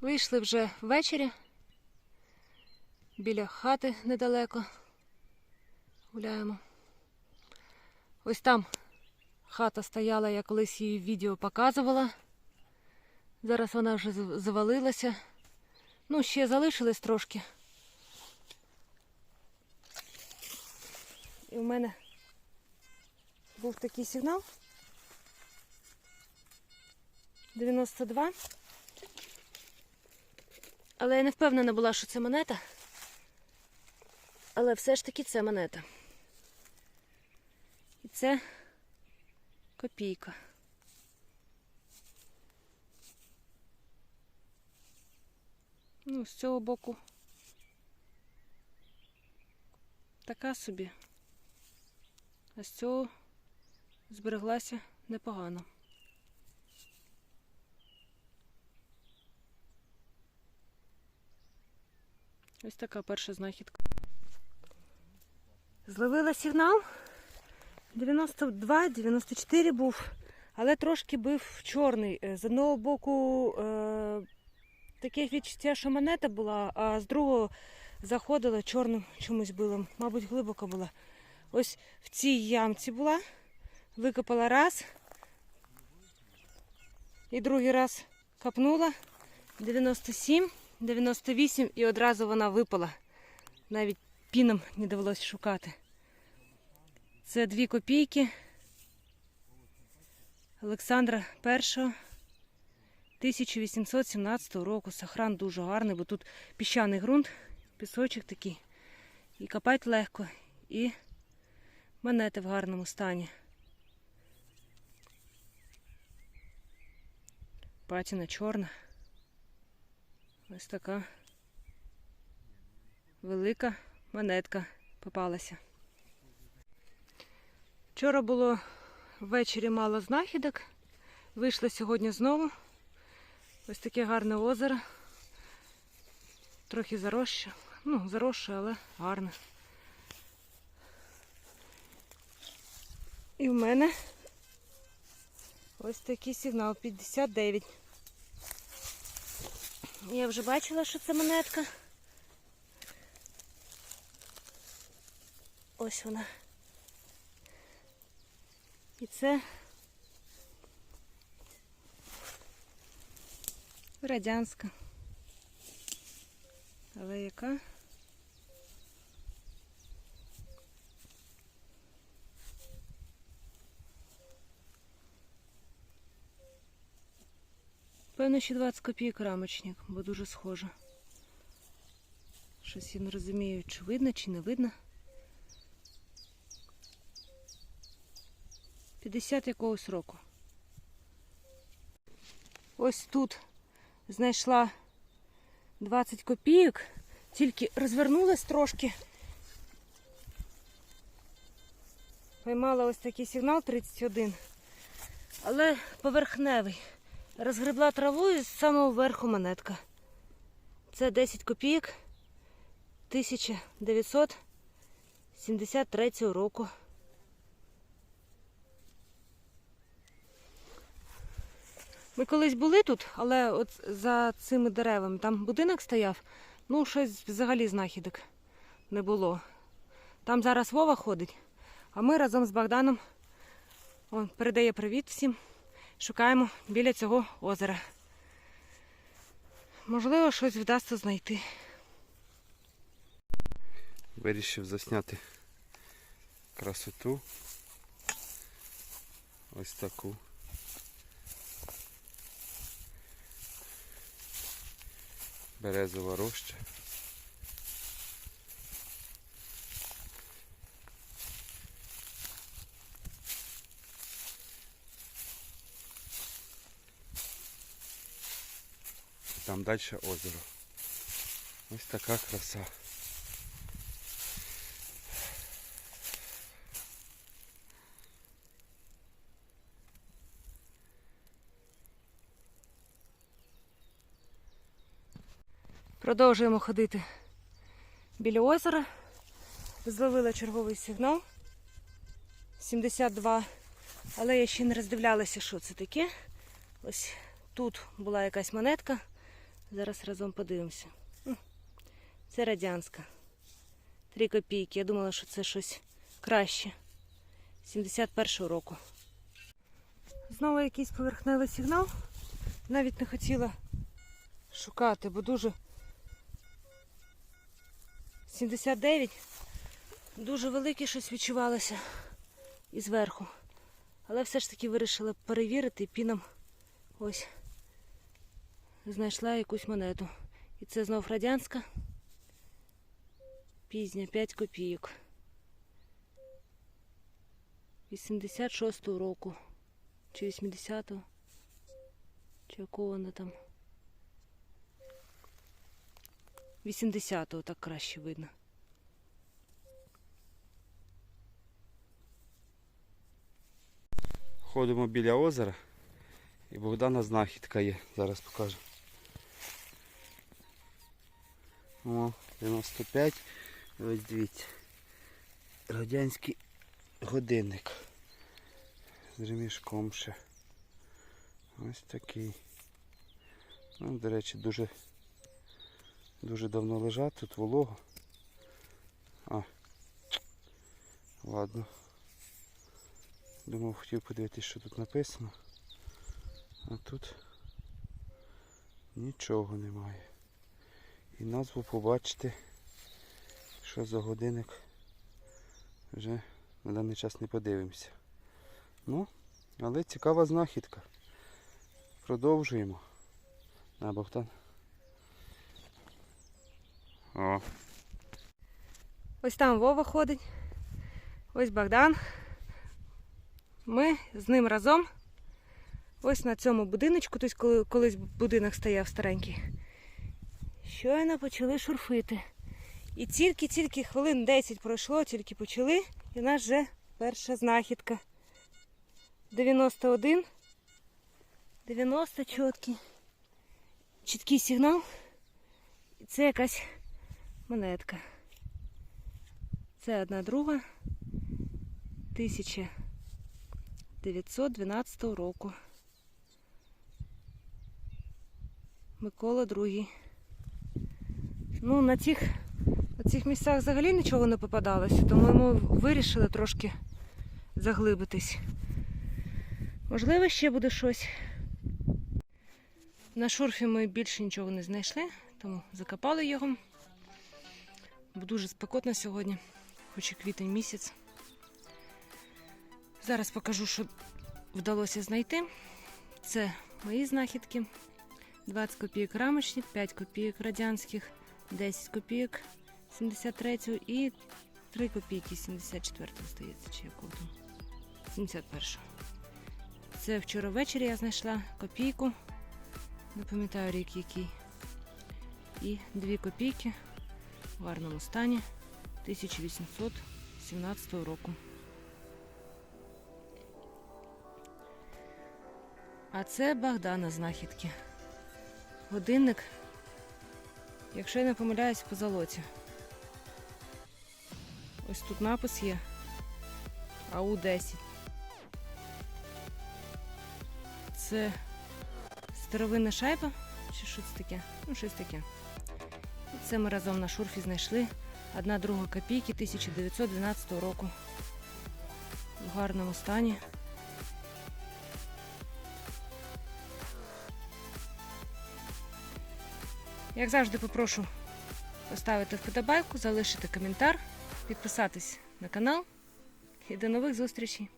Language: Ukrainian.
Вийшли вже ввечері. Біля хати недалеко. Гуляємо. Ось там хата стояла, я колись її в відео показувала. Зараз вона вже завалилася. Ну, ще залишилось трошки. І в мене був такий сигнал. 92. Але я не впевнена була, що це монета. Але все ж таки це монета. І це копійка. Ну, з цього боку така собі. А з цього збереглася непогано. Ось така перша знахідка. Зловила сигнал. 92-94 був, але трошки бив чорний. Е, З одного боку е, таке відчуття, що монета була, а з другого заходила чорним чомусь билом. Мабуть, глибоко була. Ось в цій ямці була, викопала раз. І другий раз копнула. 97, 98 і одразу вона випала. Навіть піном не довелося шукати. Це дві копійки Олександра І 1817 року. Сахран дуже гарний, бо тут піщаний ґрунт, пісочок такий. І копати легко, і монети в гарному стані. Патіна чорна. Ось така велика монетка попалася. Вчора було ввечері мало знахідок. Вийшли сьогодні знову. Ось таке гарне озеро. Трохи заросше. Ну, заросше, але гарне. І в мене ось такий сигнал 59. Я вже бачила, що це монетка. Ось вона. І це радянська. Але яка? Певно, ще 20 копійок рамочник, бо дуже схоже. Щось я не розумію, чи видно, чи не видно. 50 якогось року. Ось тут знайшла 20 копійок, тільки розвернулась трошки. Поймала ось такий сигнал 31, але поверхневий. Розгребла траву і з самого верху монетка. Це 10 копійок 1973 року. Ми колись були тут, але от за цими деревами там будинок стояв, ну щось взагалі знахідок не було. Там зараз Вова ходить, а ми разом з Богданом он, передає привіт всім. Шукаємо біля цього озера. Можливо, щось вдасться знайти. Вирішив засняти красоту. Ось таку. Березова роща. Там далі озеро. Ось така краса. Продовжуємо ходити біля озера. Зловила черговий сигнал 72. Але я ще не роздивлялася, що це таке. Ось тут була якась монетка. Зараз разом подивимося. Це радянська. Три копійки. Я думала, що це щось краще. 71-го року. Знову якийсь поверхневий сигнал. Навіть не хотіла шукати, бо дуже 79. Дуже велике щось відчувалося і зверху. Але все ж таки вирішила перевірити і піном ось знайшла якусь монету. І це знов радянська. Пізня 5 копійок. 86-го року. Чи 80-го. Чи якого вона там? 80-го так краще видно. Ходимо біля озера. І Богдана знахідка є. Зараз покажу. О, 95. Ось дивіться. Радянський годинник. З ремішком ще. Ось такий. Ну, до речі, дуже дуже давно лежать, тут волого. А. Ладно. Думав, хотів подивитися, що тут написано. А тут нічого немає. І назву побачити, що за годинник вже на даний час не подивимося. Ну, але цікава знахідка. Продовжуємо. На Богдан. О, Ось там Вова ходить. Ось Богдан. Ми з ним разом. Ось на цьому будиночку, тобто колись будинок стояв старенький. Щойно почали шурфити. І тільки-тільки хвилин 10 пройшло, тільки почали, і в нас вже перша знахідка. 91. 90 чіткий. Чіткий сигнал. І це якась монетка. Це одна друга 1912 року. Микола II. Ну, на цих, на цих місцях взагалі нічого не попадалося, тому ми вирішили трошки заглибитись. Можливо, ще буде щось. На шурфі ми більше нічого не знайшли, тому закопали його. Бо дуже спекотно сьогодні, хоч і квітень місяць. Зараз покажу, що вдалося знайти. Це мої знахідки. 20 копійок рамочних, 5 копійок радянських, 10 копійок 73 і 3 копійки 74 здається, чи якого там. 71. Це вчора ввечері я знайшла копійку. Не пам'ятаю рік який. І 2 копійки в гарному стані 1817 року. А це Богдана знахідки. Годинник, якщо я не помиляюсь, по золоті. Ось тут напис є АУ-10. Це старовинна шайба, чи що це таке? Ну, щось таке. І це ми разом на шурфі знайшли. Одна друга копійки 1912 року. В гарному стані. Як завжди попрошу поставити вподобайку, залишити коментар, підписатись на канал і до нових зустрічей!